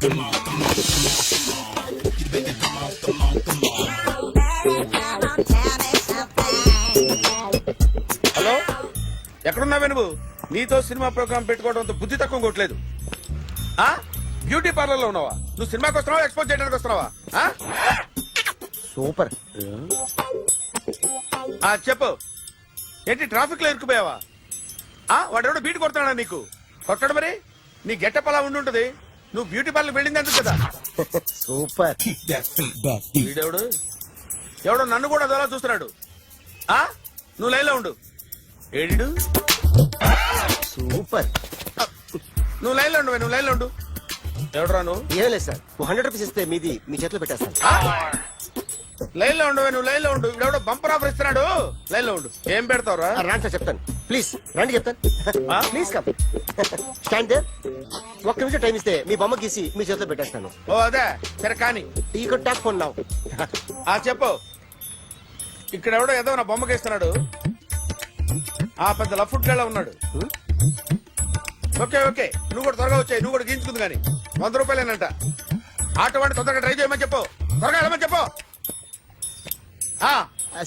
Hello? ఎక్కడున్నావే నువ్వు? నీతో cinema programme పెట్టుకోవడంతో బుద్ధి తక్కువ కొట్టలేదు. ఆ? బ్యూటీ పార్లర్లో ఉన్నావా? నువ్వు సినిమాకి వస్తున్నావా? ఎక్స్పోజ్ చేయడానికి వస్తున్నావా? ఆ? సూపర్. ఆ చెప్పు. ఏంటి ట్రాఫిక్లో ఇరుక్కుపోయావా? ఆ వాడెవడో బీట్ కొడతాడా నీకు? కొట్టడు మరి? నీ గెట్టప్ అలా ఉండి ఉంటది నువ్వు బ్యూటీ పార్లర్ వెళ్ళింది అంటుంది కదా. సూపర్. వీడెవడు? ఎవడో నన్ను కూడా అదోలా చూస్తున్నాడు. ఆ? నువ్వు లైన్లో ఉండు. ఏడు సూపర్. నువ్వు లైన్లో ఉండు నువ్వు లైన్లో ఉండు. ఎవడరా నువ్వు? ఏం లేదు సార్. హండ్రెడ్ రూపీస్ ఇస్తే మీది మీ చేతిలో పెట్టేస్తాను లైన్లో ఉండు నువ్వు లైన్లో ఉండు. ఎవడో బంపర్ ఆఫర్ ఇస్తున్నాడు. లైన్లో ఉండు. ఏం పెడతావురా? రాండి సార్ చెప్తాను. ప్లీజ్ రండి చెప్తాను? Please come. స్టాండ్ దేర్ ఒక్క నిమిషం టైం ఇస్తే మీ బొమ్మ గీసి మీ చేతిలో పెట్టేస్తాను. ఓ అదే సరే కానీ. ఈ టాక్ ఫోన్ నౌ ఆ చెప్పు. ఇక్కడ ఎవడో ఏదో నా బొమ్మకి ఇస్తున్నాడు ఆ పెద్ద లఫుట్ గళ్ళ ఉన్నాడు. Okay okay. నువ్వు కూడా త్వరగా వచ్చాయి నువ్వు కూడా గీంచుకుంది కానీ. వంద రూపాయలేనంట. ఆటో వాడిని తొందరగా ట్రై చేయమని చెప్పు. త్వరగా వెళ్ళమని చెప్పు. ఆ.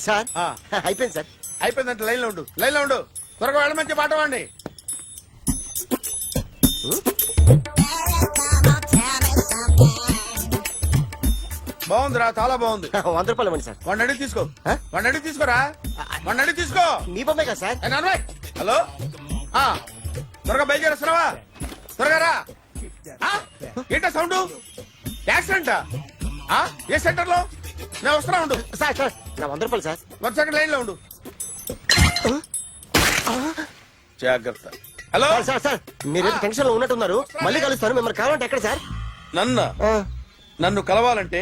సార్ ఆ. అయిపోయింది సార్. అయిపోయిందంటే లైన్లో ఉండు లైన్లో ఉండు. త్వరగా చెప్పి ఆటో వాడిని బాగుందిరా చాలా బాగుంది. వంద రూపాయలు ఇవ్వండి సార్. వాడిని అడిగి తీసుకో. ఆ? వాడిని అడిగి తీసుకోరా? వాడిని అడిగి తీసుకో. మీ బొమ్మే కదా సార్? ఏ నాన్నబాయ్, హలో? ఆ, త్వరగా బయలుదేరేస్తున్నావా? త్వరగా రా. ఏంటా సౌండ్? యాక్సిడెంట్? ఏ సెంటర్లో నేను వస్తున్నా ఉండు. సార్ సార్ నా వంద రూపాయలు సార్. వన్ సెకండ్ లైన్లో ఉండు జాగ్రత్త. హలో? Sir sir sir. మీరు టెన్షన్లో ఉన్నట్టున్నారు. మళ్ళీ కలుస్తాను. మిమ్మల్ని కావాలంటే ఎక్కడ సార్? నన్ను నన్ను కలవాలంటే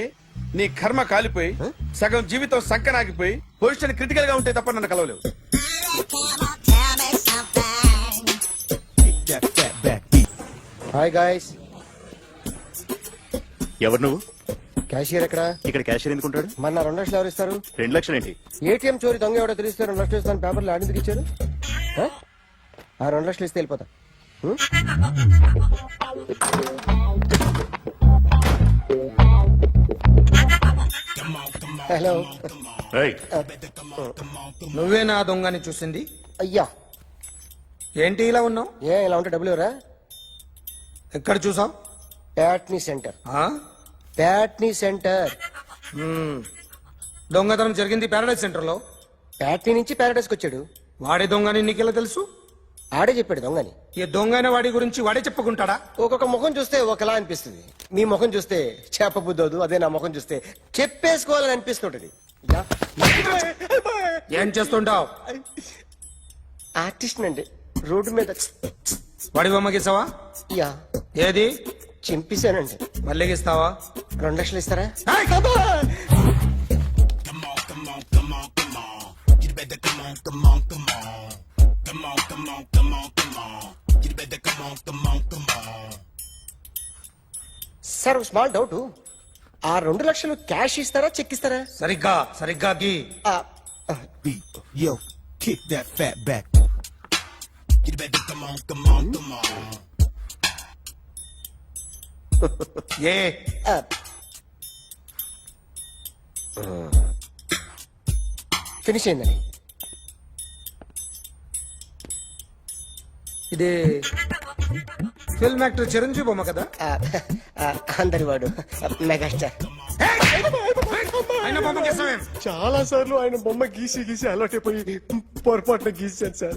నీ కర్మ కాలిపోయి సగం జీవితం సంకనాగిపోయి పొజిషన్ క్రిటికల్గా ఉంటే తప్ప నన్ను కలవలేవు. హాయ్ గాయస్ ఎవరు నువ్వు? క్యాషియర్ ఎక్కడ? ఇక్కడ క్యాషియర్ ఎందుకుంటాడు? మన రెండు లక్షలు ఎవరు ఇస్తారు? రెండు లక్షలు ఏంటి ఏటీఎం చోరీ దొంగ ఎవడో తెలిస్తే రెండు లక్షలు ఇస్తాను. పేపర్లు ఆడిందుకు ఇచ్చారు. ఆ? రెండు లక్షలు ఇస్తే వెళ్ళిపోతా? హలో. ఏయ్, నువ్వే నా దొంగని చూసింది? అయ్యా. ఏంటి ఇలా ఉన్నావు? ఏ ఇలా ఉంటే డబ్బులు ఎవరా? ఎక్కడ చూసావు? ప్యాట్నీ సెంటర్. ప్యాట్నీ సెంటర్. దొంగతనం జరిగింది పారాడైజ్ సెంటర్లో ప్యాట్నీ నుంచి ప్యారడైస్కి వచ్చాడు. వాడే దొంగని నీకెలా తెలుసు? ఆడే చెప్పాడు దొంగని. ఈ దొంగైన వాడి గురించి వాడే చెప్పుకుంటాడా? ఒక్కొక్క ముఖం చూస్తే ఒకలా అనిపిస్తుంది. మీ ముఖం చూస్తే చేప బుద్ధోదు అదే నా ముఖం చూస్తే చెప్పేసుకోవాలని అనిపిస్తుంటది. యా. ఏం చేస్తుంటావు? ఆర్టిస్ట్ అండి రోడ్డు మీద వాడి బొమ్మ గీసావా? యా. ఏది? చింపేశానండి. మళ్ళీ గీస్తావా? రెండు లక్షలు ఇస్తారా? ఏయ్! సార్ ఒక స్మాల్ డౌట్ ఆ రెండు లక్షలు క్యాష్ ఇస్తారా చెక్ ఇస్తారా? సరిగ్గా సరిగ్గా గీ. ఆ, ఆ, Yo, kick that fat back. You better come on, come on, come on. ఏ? ఆ. ఫినిష్ అయిందండి ఇది ఫిల్మ్ యాక్టర్ చిరంజీవి బొమ్మ కదా? అందరి వాడు మెగాస్టార్. ఆయన బొమ్మ గీసావేం? చాలా సార్లు ఆయన బొమ్మ గీసి గీసి అలవాటైపోయి పొరపాటున గీసాను సార్.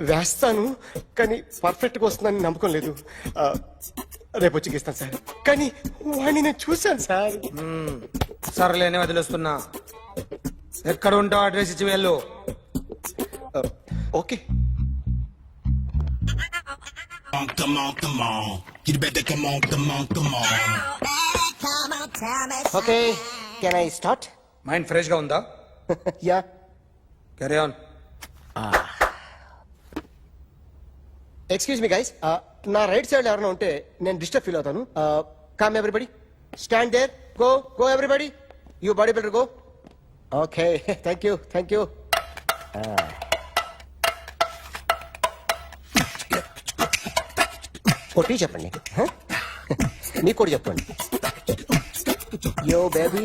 వేస్తాను కానీ పర్ఫెక్ట్గా వస్తుందని నమ్మకం లేదు. ఆ, రేపు వచ్చి గీస్తాను సార్. కానీ వాడిని నేను చూశాను సార్. సర్లేనే వదిలేస్తున్నా. ఎక్కడ ఉంటావు అడ్రస్ ఇచ్చి వెళ్ళు. Okay. on, come on, come on. You better come on, come on, come on. Okay can I start mind ఫ్రెష్గా ఉందా yeah carry on excuse me guys నా రైట్ సైడ్ ఎవరైనా ఉంటే నేను డిస్టర్బ్ ఫీల్ అవుతాను. Come everybody stand there go go everybody you bodybuilder go okay thank you thank you కొట్టి చెప్పండి. మీకు కూడా చెప్పండి. Yo baby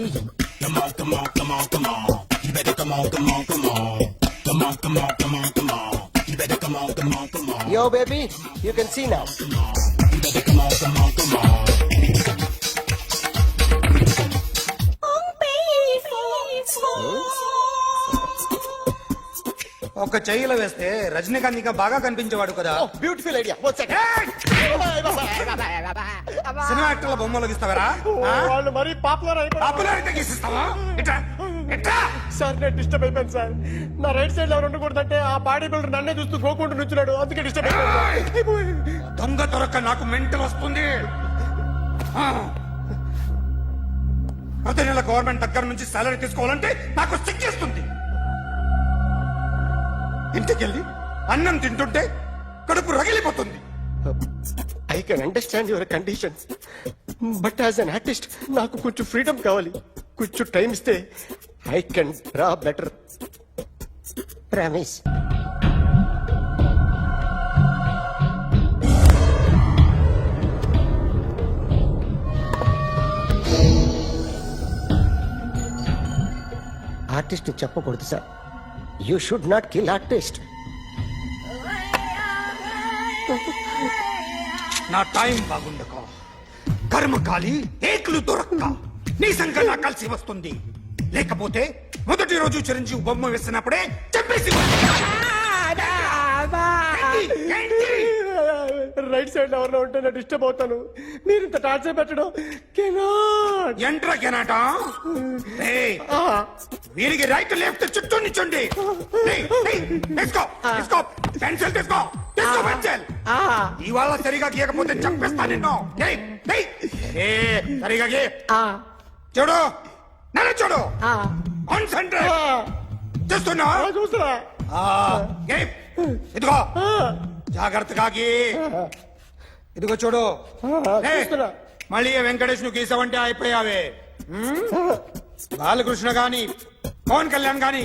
yo baby you can see నా ఒక చెయ్యిలో వేస్తే రజనీకాంత్ ఇంకా బాగా కనిపించేవాడు కదా. బ్యూటిఫుల్ ఐడియా సినిమా యాక్టర్ల బొమ్మలు గీస్తావరా? వాళ్ళు మరీ పాపులర్ అయిపోయారు. గీసిస్తావా? ఇట్రా ఇట్రా. సార్ నేను డిస్టర్బ్ అయిపోయాను సార్. నా రైట్ సైడ్ ఎవరు ఉండకూడదంటే ఆ బాడీ బిల్డర్ నన్నే చూస్తూ గోకుంటూ నుంచున్నాడు. అందుకే డిస్టర్బ్ అయిపోయాను. దొంగ దొరక్క నాకు మెంటల్ వస్తుంది. ఆ. ప్రతి నెల గవర్నమెంట్ దగ్గర నుంచి సాలరీ తీసుకోవాలంటే నాకు సిగ్గేస్తుంది ఇంటికెళ్ళి అన్నం తింటుంటే కడుపు రగిలిపోతుంది. I can understand your conditions but as an artist నాకు కొంచెం ఫ్రీడమ్ కావాలి. కొంచెం టైం ఇస్తే I can draw better promise artist చెప్పకూడదు sir you should not kill artist నా టైం బాగుండక. కర్మకాలి ఏకులు దొరక్క. నీ సంఖ్య నాకు కలిసి వస్తుంది. లేకపోతే మొదటి రోజు చిరంజీవి బొమ్మ వేసినప్పుడే చెప్పేసి? రైట్ సైడ్ ఎవరిలో ఉంటే నేను డిస్టర్బ్ అవుతాను. మీరు ఇంత టార్చర్ పెట్టడం కెనాట్. ఎంట్రా కెనాట? వీరికి రైట్ లెఫ్ట్ చుట్టూ నిచ్చండి పెన్సిల్ తీసుకో. ఇవాళ సరిగా గీయకపోతే చంపేస్తా నిన్ను. ఏయ్, ఏయ్. ఏ, సరిగా గీ. చూడు నన్ను చూడు. కాన్సంట్రేట్ చూస్తున్నా? చూస్తున్నా. ఆ, ఏయ్, ఇదిగో. జాగ్రత్తగా గీ. ఇదిగో చూడు. ఏయ్, చూస్తున్నా. మళ్ళీ వెంకటేష్ను గీసావంటే అయిపోయావే? బాలకృష్ణ గాని పవన్ కళ్యాణ్ గాని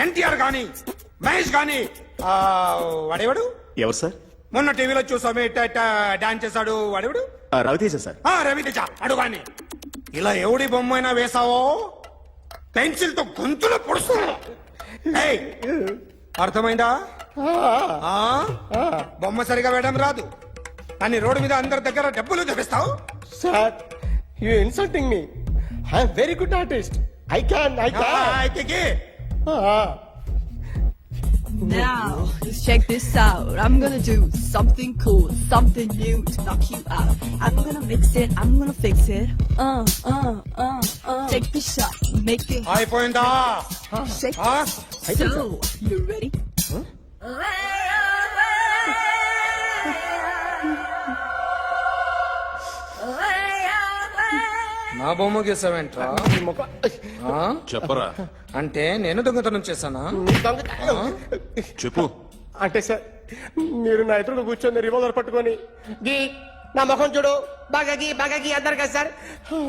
ఎన్టీఆర్ గాని మహేష్ గాని ఆ, వాడేవాడు? ఎవరు సార్? మొన్న టీవీలో చూసామే డాన్స్ చేశాడు వాడేవాడు? ఆ, రవితేజ సార్. ఆ రవితేజ అడుగాని. ఇలా ఎవడి బొమ్మ అయినా వేసావో పెన్సిల్తో గొంతులో పొడుస్తా. ఏయ్, అర్థమైందా? ఆ? బొమ్మ సరిగా వేయడం రాదు. కానీ రోడ్డు మీద అందరి దగ్గర డబ్బులు తెప్పిస్తావు? Sir you insulting me. I'm very good artist. I can I can అయితే గీ. Now, just check this out. I'm gonna do something cool, something new to knock you out. I'm gonna mix it, I'm gonna fix it. Uh, uh, uh, uh. Take the shot, make it. 아이 보인다. Shake. 아, so, you ready? Huh? నా బొమ్మ గీసావేంట్రా? ఆ? చెప్పరా? అంటే నేను దొంగతనం చేశానా? చెప్పు. అంటే సార్ మీరు నా ఎదురుగా కూర్చొని రివాల్వర్ పట్టుకొని గీ నా ముఖం చూడు. బాగా గీ బాగా గీ అన్నారు కదా సార్.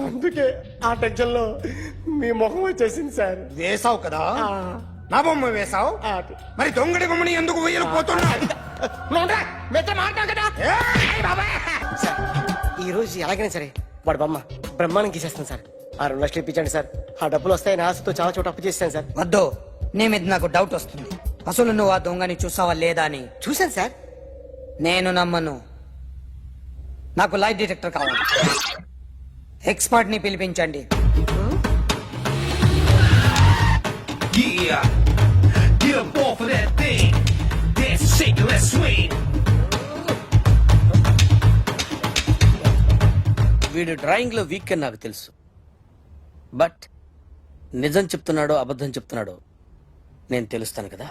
అందుకే ఆ టెన్షన్లో మీ ముఖం వచ్చేసింది సార్. వేసావు కదా? నా బొమ్మ వేసావు? ఆ, మరి దొంగడి బొమ్మని ఎందుకు వేయలు పోతున్నా మీతో కదా సార్ ఈ రోజు ఎలాగైనా సరే వాడు బొమ్మ బ్రహ్మాండం గీసేస్తాను సార్. ఆ రెండు లక్షలు ఇప్పించండి సార్. ఆ డబ్బులు వస్తాయని ఆశతో చాలా చోట అప్పు చేస్తాను సార్. వద్దు. నీ మీద నాకు డౌట్ వస్తుంది. అసలు నువ్వు ఆ దొంగని చూసావా లేదా అని? చూశాను సార్. నేను నమ్మను. నాకు లైట్ డిటెక్టర్ కావాలి. ఎక్స్పర్ట్ని పిలిపించండి. Yeah. Get up off of that thing. Dance shake and let's swing. వీడు డ్రాయింగ్లో వీక్ అని నాకు తెలుసు. బట్ నిజం చెప్తున్నాడో అబద్ధం చెప్తున్నాడో నేను తెలుస్తాను కదా.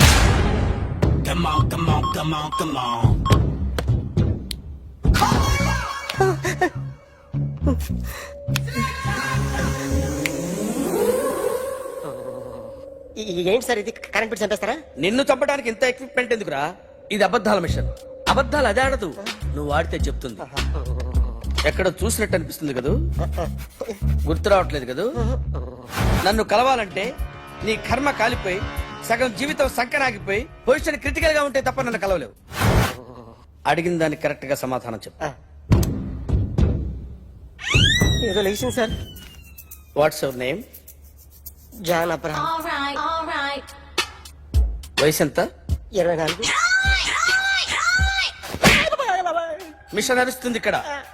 ఏంటి సార్ ఇది? కరెంట్ బిల్ చంపేస్తారా? నిన్ను చంపడానికి ఇంత ఎక్విప్మెంట్ ఎందుకురా? ఇది అబద్ధాల మిషన్. అబద్ధాలు అదే ఆడదు. నువ్వు ఆడితే చెప్తుంది. ఎక్కడ చూసినట్టు అనిపిస్తుంది కదూ? గుర్తు రావట్లేదు కదూ? నన్ను కలవాలంటే నీ కర్మ కాలిపోయి సగం జీవితం సంకనాగిపోయి పొజిషన్ క్రిటికల్గా ఉంటే తప్ప నన్ను కలవలేవు. అడిగిన దానికి కరెక్ట్గా సమాధానం చెప్పు. ఏదో లేచింది sir. What's your name John Abraham. Alright, alright. వయసు ఎంత? ఇరవై నాలుగు. మిషన్ నడుస్తుంది ఇక్కడ.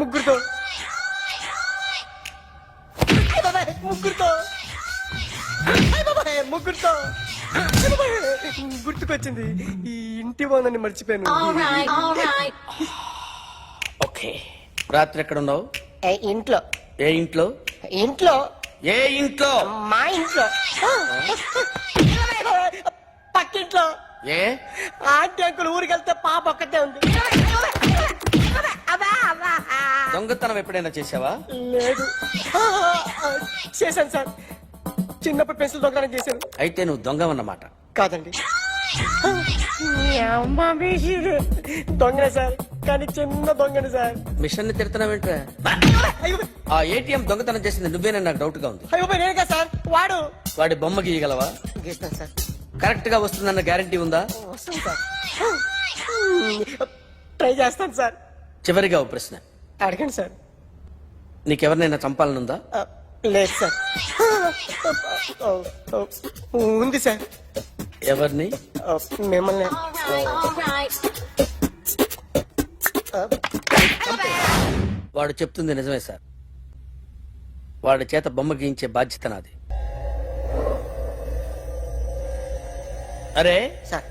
ముగ్గురుతో. ముగ్గురుతో. గుర్తుకొచ్చింది. ఈ ఇంటి బాగుందని మర్చిపోయాను. ఓకే. రాత్రి ఎక్కడ ఉన్నావు ఏ, ఇంట్లో. ఏ ఇంట్లో? ఇంట్లో. ఏ ఇంట్లో? మా ఇంట్లో. పక్కింట్లో. ఏ? ఆంటీ అంకుల్ ఊరికి వెళ్తే పాప ఒక్కతే ఉంది. దొంగతనం ఎప్పుడైనా చేసావా లేదు. చేశాను సార్. చిన్నప్పుడు పెన్సిల్ దొంగతనం చేశాను. అయితే నువ్వు దొంగ అన్నమాట కాదండి. దొంగనే సార్. కానీ చిన్న దొంగని సార్. మిషన్ని తిడుతున్నావేంట్రా అయ్యో. ఆ ఏటీఎం దొంగతనం చేసింది నువ్వేనని నాకు డౌట్గా ఉంది? అయ్యో నేను కదా సార్. వాడు. వాడి బొమ్మ గీయగలవా? గీస్తాను సార్. కరెక్ట్గా వస్తుందన్న గ్యారంటీ ఉందా? వస్తాను సార్. ట్రై చేస్తాను సార్. చివరిగా ఓ ప్రశ్న. అడగండి సార్. నీకెవరినైనా చంపాలనుందా? లేదు సార్. ఉంది సార్. ఎవరిని? మిమ్మల్ని. వాడు చెప్తుంది నిజమే సార్. వాడి చేత బొమ్మ గీయించే బాధ్యత నాది. అరే సార్.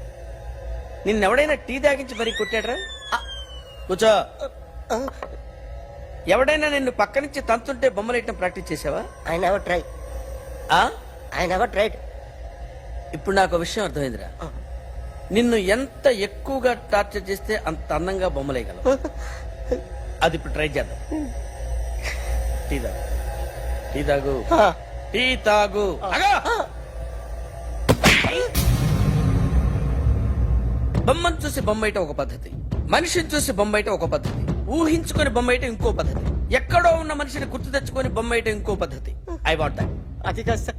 నిన్నెవడైనా టీ తాగించి మరీ కొట్టాడ్రా? కూర్చో. ఎవడైనా నిన్ను పక్క నుంచి తంతుంటే బొమ్మలేయటం ప్రాక్టీస్ చేసావా? ఐ నెవర్ ట్రై ఆ? ఐ నెవర్ ట్రైడ్ ఇప్పుడు నాకు ఒక విషయం అర్థమైందిరా. నిన్ను ఎంత ఎక్కువగా టార్చర్ చేస్తే అంత అందంగా బొమ్మలేయగలవు అది ఇప్పుడు ట్రై చేద్దాం. టీ తాగు. టీ తాగు. టీ తాగు! బొమ్మను చూసి బొమ్మయటం ఒక పద్ధతి. మనిషిని చూసి బొమ్మయటం ఒక పద్ధతి. ఊహించుకొని బొమ్మయటం ఇంకో పద్ధతి. ఎక్కడో ఉన్న మనిషిని గుర్తు తెచ్చుకొని బొమ్మయటం ఇంకో పద్ధతి. ఐ వాంట్ దట్ అది కాదు సార్.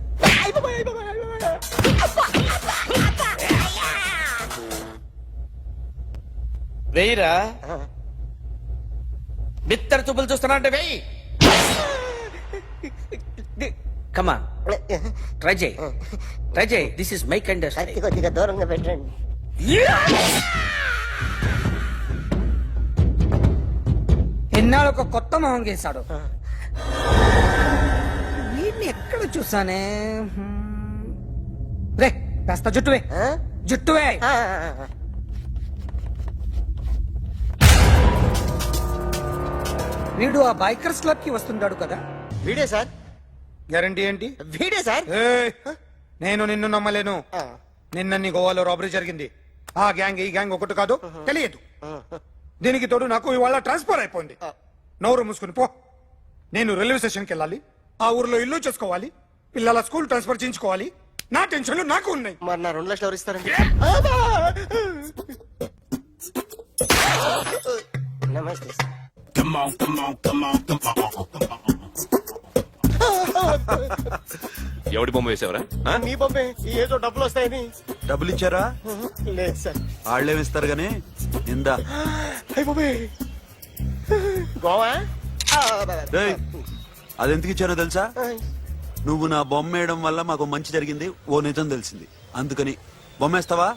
వెయ్యిరా బిత్తర చూపులు చూస్తున్నా అంటే వెయ్యి కమాన్ ట్రై చేయి. ట్రై చేయి. దిస్ ఇస్ మై కైండ్ కత్తి కొద్దిగా దూరంగా పెట్టండి. ఎన్నాళ్ళు ఒక కొత్త మొహం గీశాడు వీడిని ఎక్కడ చూసానే. రే కాస్త జుట్టువే? జుట్టువే. వీడు ఆ బైకర్స్ క్లబ్కి వస్తుంటాడు కదా? వీడే సార్. గ్యారంటీ ఏంటి? వీడే సార్. నేను నిన్ను నమ్మలేను. నిన్న నీ గోవాలో రాబరీ జరిగింది. ఆ గ్యాంగ్ ఈ గ్యాంగ్ ఒకటి కాదు తెలియదు. దీనికి తోడు నాకు ఇవాళ ట్రాన్స్ఫర్ అయిపోయింది. నోరు మూసుకుని పో. నేను రైల్వే స్టేషన్కి వెళ్ళాలి. ఆ ఊర్లో ఇల్లు చేసుకోవాలి. పిల్లల స్కూల్ ట్రాన్స్ఫర్ చేయించుకోవాలి. నా టెన్షన్లు నాకు ఉన్నాయి. మరి నా రెండు లక్షలు ఎవరు ఇస్తారండి? నమస్తే Come on, come on, come on, come on, come on. ఎవడి బొమ్మ వేసావరా? ఆ? మీ బొమ్మే. ఏదో డబ్బులు వస్తాయని. డబ్బులు ఇచ్చారా? లేదు సార్. వాళ్ళేమి ఇస్తారు గానీ ఇందా అయ్య గోవా? డేయ్, అది ఎందుకు ఇచ్చానో తెలుసా? నువ్వు నా బొమ్మ వేయడం వల్ల మాకు మంచి జరిగింది ఓ నిజం తెలిసింది. అందుకని బొమ్మేస్తావా?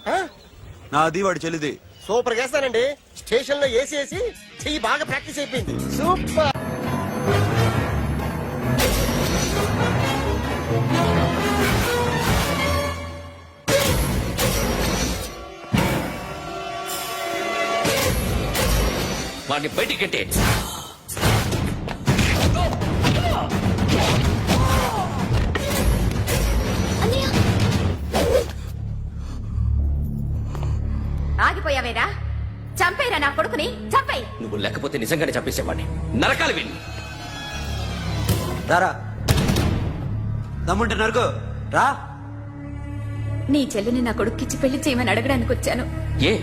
నాది వాడి చెల్లిది. సూపర్ చేస్తానండి స్టేషన్లో ఏసీ వేసి చెయ్యి బాగా ప్రాక్టీస్ అయిపోయింది. సూపర్. వాడిని బయటికి కట్టే. ఆగిపోయావేరా చంపేరా నా కొడుకుని. చంపే చంపేయ్. నువ్వు లేకపోతే నిజంగానే చంపేసేవాడిని. నరకాలి విని. రారా దమ్ముంటే నరుకు. రా. నీ చెల్లిని నా కొడుక్కిచ్చి పెళ్ళి చేయమని అడగడానికి వచ్చాను. ఏ?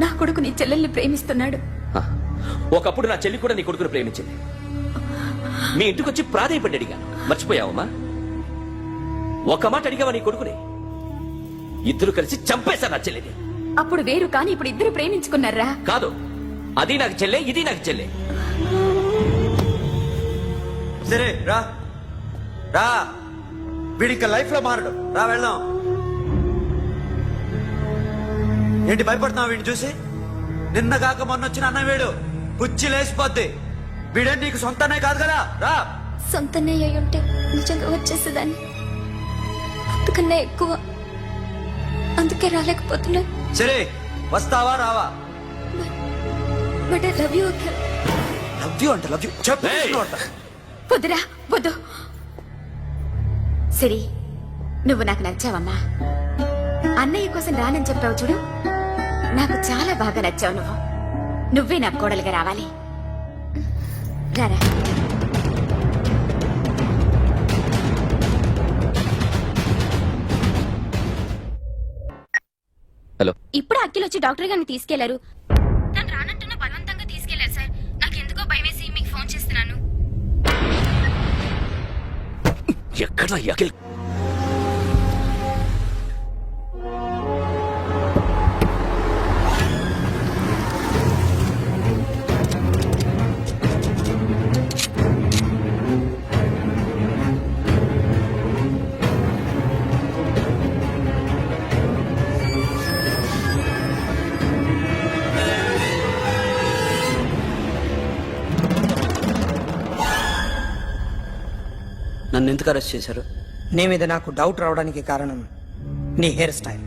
నా కొడుకు నీ చెల్లెల్ని ప్రేమిస్తున్నాడు. ఒకప్పుడు నా చెల్లి కూడా నీ కొడుకును ప్రేమించింది. మీ ఇంటికి వచ్చి ప్రాధాయపడి అడిగాను. మర్చిపోయావమ్మా? ఒక మాట అడిగావా నీ కొడుకుని? ఇద్దరు కలిసి చంపేశారు నా చెల్లిని. అప్పుడు వేరు కానీ ఇప్పుడు ఇద్దరు ప్రేమించుకున్నారా? కాదు. అది నాకు చెల్లె ఇది నాకు చెల్లె. సరే రా. రా. వీడిక లైఫ్లో మారడు. రా వెళ్దాం. ఏంటి భయపడుతున్నావు వీడిని చూసి? నిన్న కాక మొన్న వచ్చిన అన్న వీడు. పుచ్చి లేచిపోద్ది వీడే నీకు సొంతనే కాదు కదా? రా. సొంతనే అయి ఉంటే నిజంగా వచ్చేసేదాన్ని. అంతకన్నా ఎక్కువ. అందుకే రాలేకపోతున్నా. సరే వస్తావా రావా? But I love you love you అంట లవ్ యూ. చెప్పు. వద్దురా వద్దు. సిరి నువ్వు నాకు నచ్చావమ్మా. అన్నయ్య కోసం రానని చెప్పావు చూడు. నాకు చాలా బాగా నచ్చావు నువ్వు. నువ్వే నాకు కోడలుగా రావాలి. రారా. హలో. ఇప్పుడు అక్కిలు వచ్చి డాక్టర్ గారిని తీసుకెళ్ళారు. తను రానంటున్న బలవంతంగా తీసుకెళ్ళారు సార్. నాకు ఎందుకో భయమేసి మీకు ఫోన్ చేస్తున్నాను. ఎక్కడ అఖిల్ నన్ను ఎందుకు అరెస్ట్ చేశారు? నీ మీద నాకు డౌట్ రావడానికి కారణం నీ హెయిర్ స్టైల్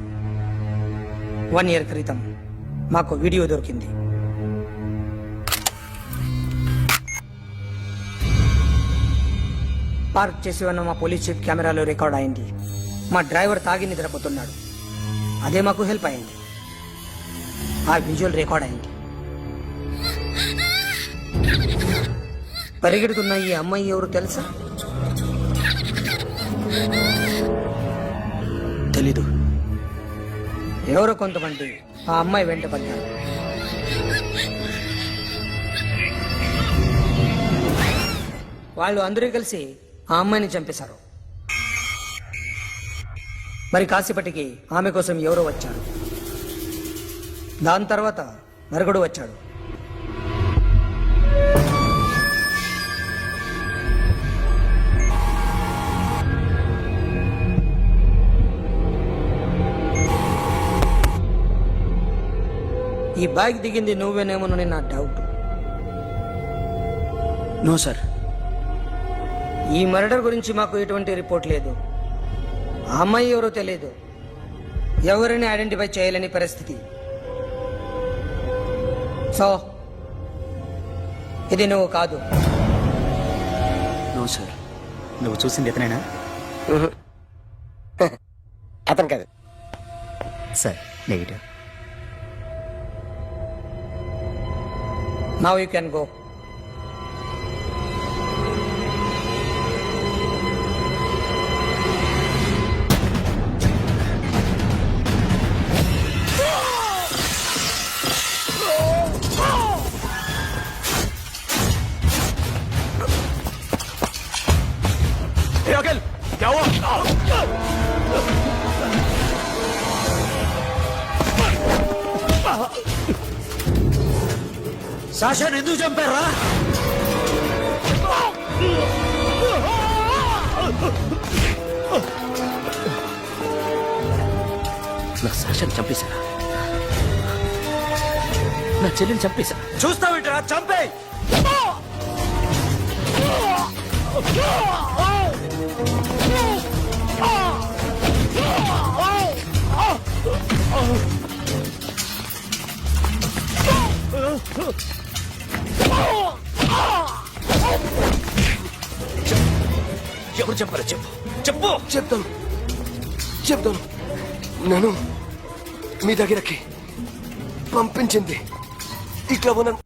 వన్ ఇయర్ క్రితం మాకు వీడియో దొరికింది. పార్క్ చేసి ఉన్న మా పోలీస్ చీఫ్ కెమెరాలో రికార్డ్ అయింది. మా డ్రైవర్ తాగి నిద్రపోతున్నాడు. అదే మాకు హెల్ప్ అయింది. ఆ విజువల్ రికార్డ్ అయింది. పరిగెడుతున్న ఈ అమ్మాయి ఎవరు తెలుసా? తెలీదు. ఎవరో కొంతమంది ఆ అమ్మాయి వెంట పడ్డారు. వాళ్ళు అందరూ కలిసి ఆ అమ్మాయిని చంపేశారు. మరి కాసేపటికి ఆమె కోసం ఎవరో వచ్చారు. దాని తర్వాత మరొకడు వచ్చాడు. ఈ బాగ్ దిగింది నువ్వేనేమోనని నా డౌట్ నో సార్ ఈ మర్డర్ గురించి మాకు ఎటువంటి రిపోర్ట్ లేదు. ఆ అమ్మాయి ఎవరో తెలియదు ఎవరిని ఐడెంటిఫై చేయలేని పరిస్థితి. సో ఇది నువ్వు కాదు. నో సార్ నువ్వు చూసింది ఎతనైనా అతను కాదు. Sir negative now you can go సాషాని ఎందుకు చంపారా? నా సాక్షాన్ని చంపేశారా? నా చెల్లిని చంపేశా చూస్తావిట్రా? చంపే! ఎవరు చంపారో చెప్పు. చెప్పు. చెప్తాను. చెప్తాను. నేను మీ దగ్గరకి పంపించింది ఇట్లా ఉన్న